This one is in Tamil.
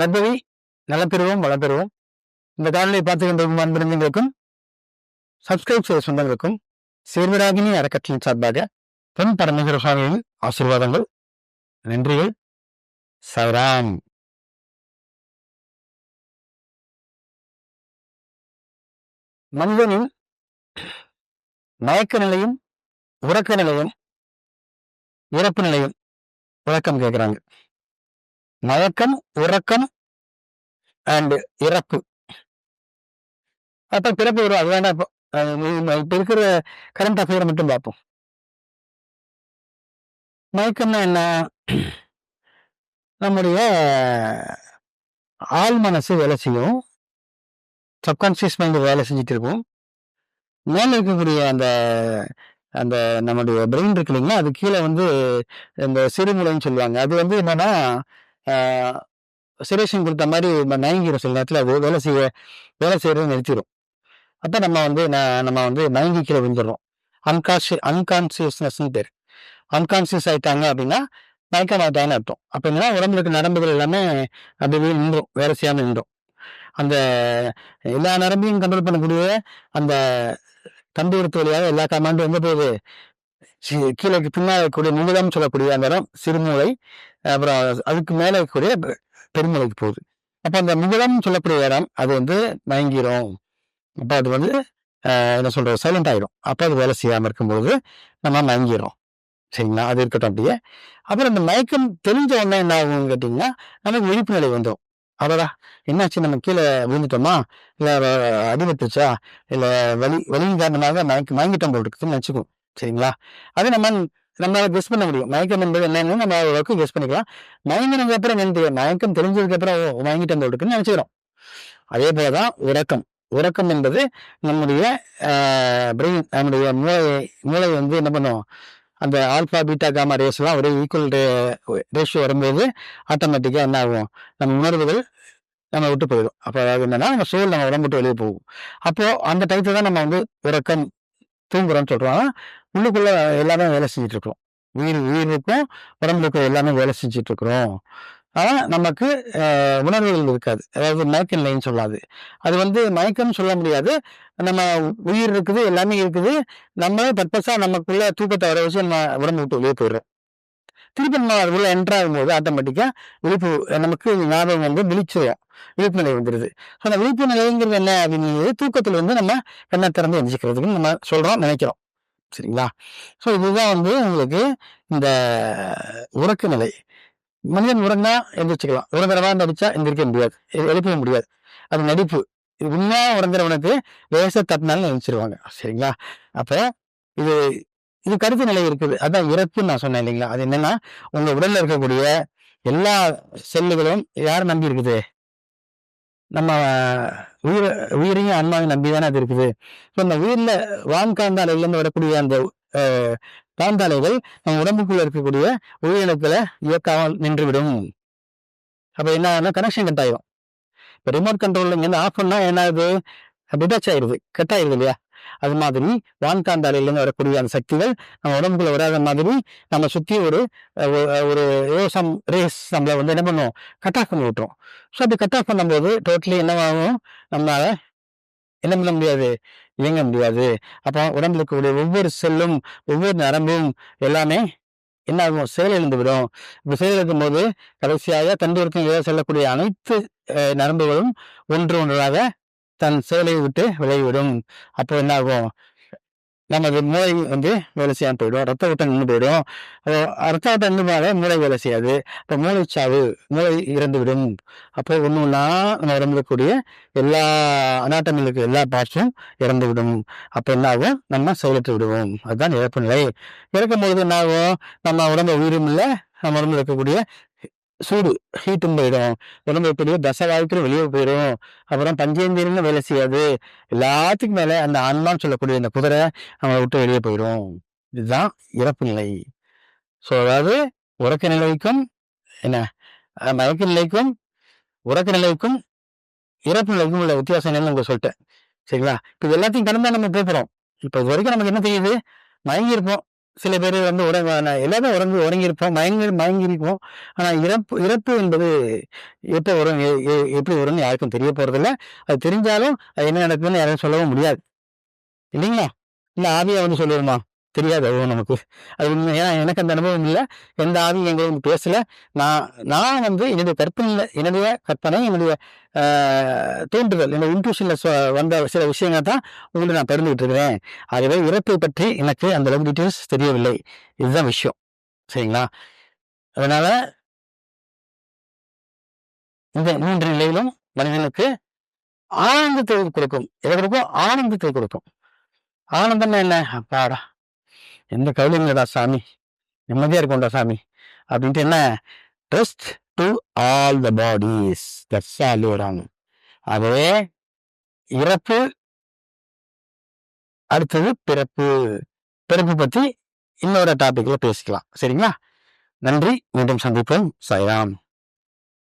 நற்பவி நலம் பெறுவோம் வளம் பெறுவோம் இந்த காணொலியை பார்த்து கொண்டிருக்கும் அன்பிருந்தங்களுக்கும் சப்ஸ்கிரைப் செய்த சொந்தங்களுக்கும் சேர்வராகினி அறக்கட்டளின் சார்பாக பெண் பரமேஸ்வர சுவாமியின் ஆசீர்வாதங்கள் நன்றிகள் சவராம். மனிதனின் மயக்க நிலையும் உறக்க நிலையும் இறப்பு நிலையும் விளக்கம் கேட்கிறாங்க. மயக்கம் உறக்கம் அண்ட் இறப்பு. அப்போ பிறப்பு வரும். அது வேண்டாம் இப்போ. இப்போ இருக்கிற கரண்ட் அஃபேரை மட்டும் பார்ப்போம். மயக்கம்னா என்ன? நம்முடைய ஆள் மனசு வேலை செய்யும். சப்கான்சியஸ் மைண்ட் வேலை செஞ்சுட்டு இருக்கும் மேலே இருக்கக்கூடிய அந்த அந்த நம்முடைய பிரெயின் இருக்கு இல்லைங்களா? அது கீழே வந்து இந்த சிறுமுலைன்னு சொல்லுவாங்க. அது வந்து என்னன்னா சிரேஷன் கொடுத்த மாதிரி மயங்கிடும் சில நேரத்தில். அது வேலை செய்ய வேலை செய்கிறத நிறுத்திடும் அப்போ நம்ம வந்து நம்ம வந்து மயங்கி கீழே விழுந்துடுறோம். அன்கான்ஷியஸ் அன்கான்சியஸ்னஸ்னு பேர். அன்கான்சியஸ் ஆயிட்டாங்க அப்படின்னா மயக்கம் ஆயிட்டாங்கன்னு அர்த்தம். அப்போ என்னன்னா உடம்புல இருக்க நரம்புகள் எல்லாமே அப்படியே நின்றும். வேலை செய்யாமல் நின்றும். அந்த எல்லா நரம்பையும் கண்ட்ரோல் பண்ணக்கூடிய அந்த தண்டுவரத்து வழியாக எல்லா கமாண்டும் எங்க போகுது? கீழே பின்னால் இருக்கக்கூடிய முழுதம் சொல்லக்கூடிய அந்த இடம் சிறுமூளை அப்புறம் அதுக்கு மேலே இருக்கக்கூடிய பெருமலைக்கு போகுது. அப்போ அந்த முகுடம் சொல்லக்கூடிய இடம் அது வந்து மயங்கிரும். அப்போ அது வந்து என்ன சொல்றது சைலண்ட் ஆகிடும் அப்போ அது வேலை செய்யாமல் இருக்கும்போது நம்ம மயங்கிடும் சரிங்களா? அது இருக்கட்டும் அப்படியே. அப்புறம் இந்த மயக்கம் தெரிஞ்ச உடனே என்ன ஆகும்னு கேட்டிங்கன்னா நமக்கு விழிப்பு நிலை வந்துடும் அடடா! என்னாச்சு? நம்ம கீழே விழுந்துட்டோமா? இல்லை அடிபட்டுச்சா இல்லை வலி வலியின் காரணமாக மயக்க மயங்கிட்டோம் போல் இருக்குதுன்னு நினச்சிக்கும் சரிங்களா? அது நம்ம நம்மளால கெஸ் பண்ண முடியும். மயக்கம் என்பது என்னன்னு நம்ம அளவுக்கு கெஸ் பண்ணிக்கலாம். மயங்கினதுக்கு அப்புறம் என்னன்னு தெரியும். மயக்கம் தெரிஞ்சதுக்கு அப்புறம் ஓ, மயங்கிட்டோம் போல் இருக்குன்னு நினைச்சுக்கிறோம். அதே போலதான் உறக்கம். உறக்கம் என்பது நம்முடைய பிரெயின் நம்முடைய மூளை மூளை வந்து என்ன பண்ணும்? அந்த ஆல்பா பீட்டா காமா ரேஸ் ஒரே ஈக்குவல் ரேஷியோ வரும்போது ஆட்டோமேட்டிக்காக என்ன ஆகும்? நம்ம உணர்வுகள் நம்ம விட்டு போயிடும். அப்போ அது என்னன்னா நம்ம சோல் நம்ம உடம்பு விட்டு வெளியே போகும். அப்போது அந்த டயத்துல தான் நம்ம வந்து உறக்கம் தூங்குறோம்னு சொல்கிறோம் உள்ளுக்குள்ள எல்லாமே வேலை செஞ்சுட்டு உயிர் உயிருக்கும் உடம்புக்கும் எல்லாமே வேலை செஞ்சுட்டு இருக்கிறோம் நமக்கு உணர்வுகள் இருக்காது. அதாவது மயக்க நிலைன்னு சொல்லாது. அது வந்து மயக்கம்னு சொல்ல முடியாது. நம்ம உயிர் இருக்குது எல்லாமே இருக்குது. நம்மளே பர்பஸாக நமக்குள்ள தூக்கத்தை வர வச்சு நம்ம உடம்பு விட்டு வெளியே போயிடுறோம். திருப்பி நம்ம அது உள்ள என்ட்ராகும் போது ஆட்டோமேட்டிக்கா விழிப்பு நமக்கு ஞாபகம் வந்து விழிச்சிடும் விழிப்பு நிலை வந்துடுது. ஸோ அந்த விழிப்பு நிலைங்கிறது என்ன அப்படிங்கிறது தூக்கத்தில் வந்து நம்ம கண்ணை திறந்து எந்திரிக்கிறதுக்கு நம்ம சொல்கிறோம் நினைக்கிறோம். சரிங்களா? ஸோ இதுதான் வந்து உங்களுக்கு இந்த உறக்க நிலை மனிதன் உறங்கினா எந்திரிச்சுக்கலாம் உறங்குறவா நடிச்சா எந்திரிக்க முடியாது. எ- எழுப்ப முடியாது. அது நடிப்பு. இது உண்மையா உறங்குறவனுக்கு லேசா தட்டினாலும் நினைச்சிருவாங்க சரிங்களா? அப்ப இது இது கருத்து நிலை இருக்குது. அதான் இறப்புன்னு நான் சொன்னேன் இல்லைங்களா? அது என்னன்னா உங்க உடல்ல இருக்கக்கூடிய எல்லா செல்லுகளும் யார் நம்பி இருக்குது? நம்ம உயிர உயிரையும் அன்பாவையும் நம்பி தானே அது இருக்குது. ஸோ அந்த உயிர்ல வான்காந்தாலையிலேருந்து வரக்கூடிய அந்த காந்தாலைகள் நம்ம உடம்புக்குள்ள இருக்கக்கூடிய உயிரினத்தில் இயக்காமல் நின்றுவிடும். அப்போ என்ன ஆகுதுன்னா கனெக்ஷன் கட் ஆயிரும். இப்போ ரிமோட் கண்ட்ரோல் இங்கேருந்து ஆஃப் பண்ணால் என்ன ஆகுது டிட்டாச் ஆயிடுது கட் ஆயிடுது இல்லையா? அது மாதிரி வான்காந்தாலையிலேருந்து வரக்கூடிய அந்த சக்திகள் நம்ம உடம்புக்குள்ள வராத மாதிரி நம்ம சுற்றி ஒரு ஒரு சம் ரேஸ் நம்மளை வந்து என்ன பண்ணுவோம் கட் ஆஃப் பண்ணி விட்டுரும். ஸோ அப்படி கட் ஆஃப் பண்ணும்போது டோட்டலி என்னவாகும் நம்மளால என்ன பண்ண முடியாது? இயங்க முடியாது. அப்போ உடம்புல இருக்கக்கூடிய ஒவ்வொரு செல்லும் ஒவ்வொரு நரம்பும் எல்லாமே என்ன ஆகும்? செயலிழந்து விடும். இப்படி செயலிழக்கும் போது கடைசியாக தண்டு இழ செல்லக்கூடிய அனைத்து நரம்புகளும் ஒன்று ஒன்றாக தன் செயலை விட்டு விலகிவிடும். அப்போ என்ன ஆகும் நமது மூளை வந்து வேலை செய்யாமல் போயிடும். ரத்த ஓட்டம் நின்று போயிடும். ரத்த ஓட்டம் நின்று மூளை வேலை செய்யாது. இப்போ மூளைச்சாவு மூளை இறந்து விடும். அப்போ ஒன்றும் ஒன்றா நம்ம இறந்துக்கூடிய இருக்கக்கூடிய எல்லா அனாட்டமில் எல்லா பார்ட்ஸும் இறந்து விடும். அப்போ என்னாகும்? நம்ம செயலற்று விடுவோம். அதுதான் இறப்பு நிலை. இறக்கும் பொழுது என்னாகும்? நம்ம உடம்பு உயிரும் இல்லை. நம்ம உடம்புல இருக்கக்கூடிய சூடு ஹீட்டும் போயிடும். உடம்பு எப்படியோ தசை தசவாயுக்கள் வெளியே போயிடும் அப்புறம் பஞ்சேந்திரன்னு வேலை செய்யாது. எல்லாத்துக்கும் மேலே அந்த ஆன்மான்னு சொல்லக்கூடிய அந்த குதிரை நம்ம விட்டு வெளியே போயிடும் இதுதான் இறப்பு நிலை. ஸோ அதாவது உறக்க நிலைக்கும் என்ன? மயக்க நிலைக்கும் உறக்க நிலைக்கும் இறப்பு நிலைக்கும் உள்ள வித்தியாசம் என்னன்னு உங்களுக்கு சொல்லிட்டேன். சரிங்களா? இப்போ இது எல்லாத்தையும் கடந்தா நம்ம பேசுகிறோம் இப்போ இது வரைக்கும் நமக்கு என்ன தெரியுது? மயங்கி இருப்போம். சில பேர் வந்து உறங்க எல்லாமே உறங்கி உறங்கி மயங்கி மயங்கி இருப்போம் இறப்பு இறப்பு என்பது எப்போ வரும்? எ- எ- எப்படி வரும்னு யாருக்கும் தெரிய போகிறதில்ல அது தெரிஞ்சாலும் அது என்ன நடக்குதுன்னு யாரும் சொல்லவும் முடியாது. இல்லைங்களா? இல்லை ஆவியாக வந்து சொல்லிடுமா தெரியாது. அதுவும் நமக்கு அது உண்மை. ஏன்னா எனக்கு அந்த அனுபவம் இல்லை. எந்த ஆவியும் எங்களும் பேசல. நான் நான் வந்து என்னுடைய கற்பனையில் என்னுடைய கற்பனை என்னுடைய ஆஹ், தோன்றுதல் என்னுடைய இன்ட்யூஷனில் வந்த சில விஷயங்கள் தான் உங்களுக்கு நான் பகிர்ந்துகிட்டு இருக்கிறேன். ஆகவே இறப்பை பற்றி எனக்கு அந்த அளவுக்கு டீட்டெயில்ஸ் தெரியவில்லை. இதுதான் விஷயம். சரிங்களா? அதனால இந்த மூன்று நிலையிலும் மனிதனுக்கு ஆனந்தத்தை கொடுக்கும். எதை கொடுக்கும்? ஆனந்தத்தை கொடுக்கும். ஆனந்தம் என்ன? அப்பாடா! எந்த கவலையும் இல்லைடா சாமி. நிம்மதியாக இருக்கும்டா சாமி. அப்படின்ட்டு என்ன? Trust to all the bodies that's all வராங்க இறப்பு அடுத்தது பிறப்பு. பிறப்பு பற்றி இன்னொரு டாப்பிக்கில் பேசிக்கலாம். சரிங்களா? நன்றி. மீண்டும் சந்திப்போம். சாய்ராம்.